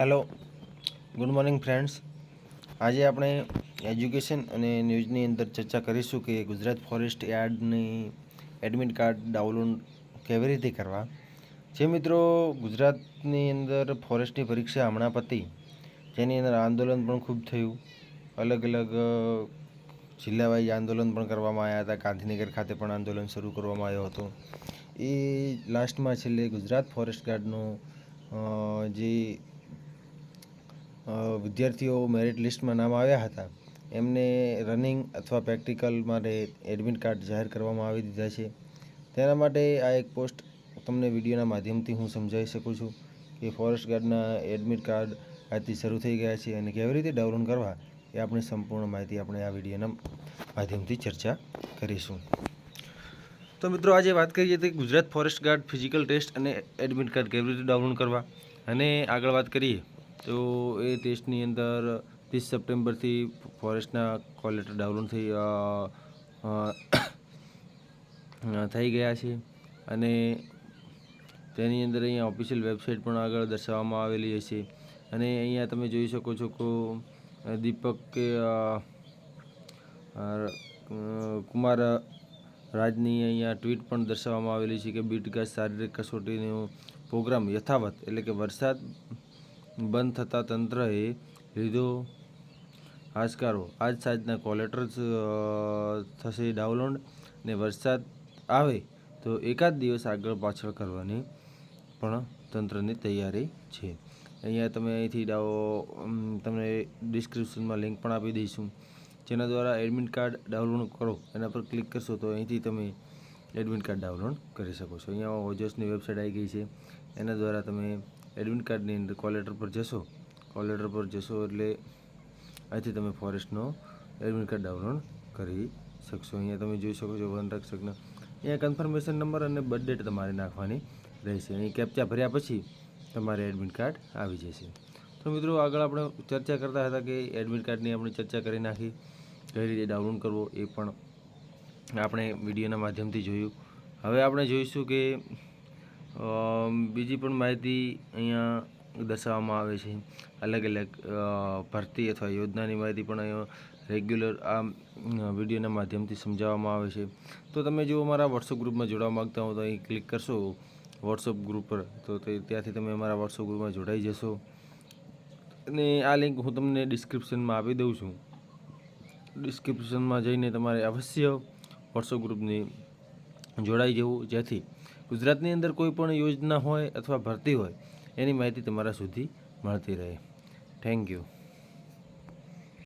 Hello good morning friends આજે આપણે education અને ન્યૂઝની અંદર ચર્ચા કરીશું કે ગુજરાત ફોરેસ્ટ યાર્ડની એડમિટ કાર્ડ ડાઉનલોડ કેવી રીતે કરવા? જે મિત્રો, ગુજરાતની અંદર ફોરેસ્ટની પરીક્ષા હમણાં પતી. જેની અંદર આંદોલન પણ ખૂબ થયું. અલગ અલગ જિલ્લાવાઇઝ આંદોલન પણ કરવામાં આવ્યા હતા. ગાંધીનગર ખાતે પણ આંદોલન શરૂ કરવામાં આવ્યો હતો. એ લાસ્ટમાં છેલ્લે ગુજરાત ફોરેસ્ટ ગાર્ડનું જે વિદ્યાર્થીઓ મેરિટ લિસ્ટમાં નામ આવ્યા હતા. એમને રનિંગ અથવા પ્રેક્ટિકલ માટે એડમિટ કાર્ડ જાહેર કરવામાં આવી દીધા છે. તેના માટે આ એક પોસ્ટ તમને વિડીયોના માધ્યમથી હું સમજાવી શકું છું કે ફોરેસ્ટ ગાર્ડના એડમિટ કાર્ડ આજથી શરૂ થઈ ગયા છે અને કેવી રીતે ડાઉનલોડ કરવા એ આપણે સંપૂર્ણ માહિતી આપણે આ વિડીયોના માધ્યમથી ચર્ચા કરીશું. તો મિત્રો આજે વાત કરીએ તો Gujarat forest guard physical test અને એડમિટ કાર્ડ કેવી રીતે ડાઉનલોડ કરવા અને આગળ વાત કરીએ. તો એ ટેસ્ટની અંદર ત્રીસ સપ્ટેમ્બરથી ફોરેસ્ટના કોલ લેટર ડાઉનલોડ થઈ થઈ ગયા છે. અને તેની અંદર અહીંયા ઓફિશિયલ વેબસાઇટ પણ આગળ દર્શાવવામાં આવેલી હશે. અને અહીંયા તમે જોઈ શકો છો કે દીપક કે કુમાર રાજની અહીંયા ટ્વીટ પણ દર્શાવવામાં આવેલી છે કે બીટ બીટગાસ શારીરિક કસોટીનો પ્રોગ્રામ યથાવત, એટલે કે વરસાદ બંધ થતાં તંત્રએ લીધો હાશકારો. આજ સાંજના કોલેટર થશે ડાઉનલોડ ને વરસાદ આવે તો એકાદ દિવસ આગળ પાછળ કરવાની પણ તંત્રની તૈયારી છે. અહીંયા તમે અહીંથી ડાઉ તમને ડિસ્ક્રિપ્શનમાં લિંક પણ આપી દઈશું. જેના દ્વારા એડમિટ કાર્ડ ડાઉનલોડ કરો, એના પર ક્લિક કરશો તો અહીંથી તમે એડમિટ કાર્ડ ડાઉનલોડ કરી શકો છો. અહીંયા ઓજસની વેબસાઇટ આવી ગઈ છે. એના દ્વારા તમે એડમિટ કાર્ડની અંદર કોલ લેટર પર જશો. કોલ લેટર પર જશો એટલે અહીંથી તમે ફોરેસ્ટનો એડમિટ કાર્ડ ડાઉનલોડ કરી શકશો. અહીંયા તમે જોઈ શકો છો, વન રક્ષકના અહીંયા કન્ફર્મેશન નંબર અને બર્થ ડેટ તમારે નાખવાની રહેશે. અહીં કેપ્ચા ભર્યા પછી તમારે એડમિટ કાર્ડ આવી જશે. તો મિત્રો, આગળ આપણે ચર્ચા કરતા હતા કે એડમિટ કાર્ડની આપણે ચર્ચા કરી નાખી, કઈ રીતે ડાઉનલોડ કરવો એ પણ આપણે વિડીયોના માધ્યમથી જોયું. હવે આપણે જોઈશું કે બીજી પણ માહિતી અહીંયા દર્શાવવામાં આવે છે. અલગ અલગ ભરતી અથવા યોજનાની માહિતી પણ અહીંયા રેગ્યુલર આ વિડીયોના માધ્યમથી સમજાવવામાં આવે છે. તો તમે જો અમારા વોટ્સઅપ ગ્રુપમાં જોડાવા માગતા હો તો અહીં ક્લિક કરશો વોટ્સઅપ ગ્રુપ પર. તો ત્યાંથી તમે અમારા વોટ્સઅપ ગ્રુપમાં જોડાઈ જશો. અને આ લિંક હું તમને ડિસ્ક્રિપ્શનમાં આપી દઉં છું. ડિસ્ક્રિપ્શનમાં જઈને તમારે અવશ્ય વોટ્સઅપ ગ્રુપની જોડાઈ જવું. જેથી ગુજરાતની અંદર કોઈ પણ યોજના હોય અથવા ભરતી હોય, એની માહિતી તમારા સુધી મળતી રહે. Thank you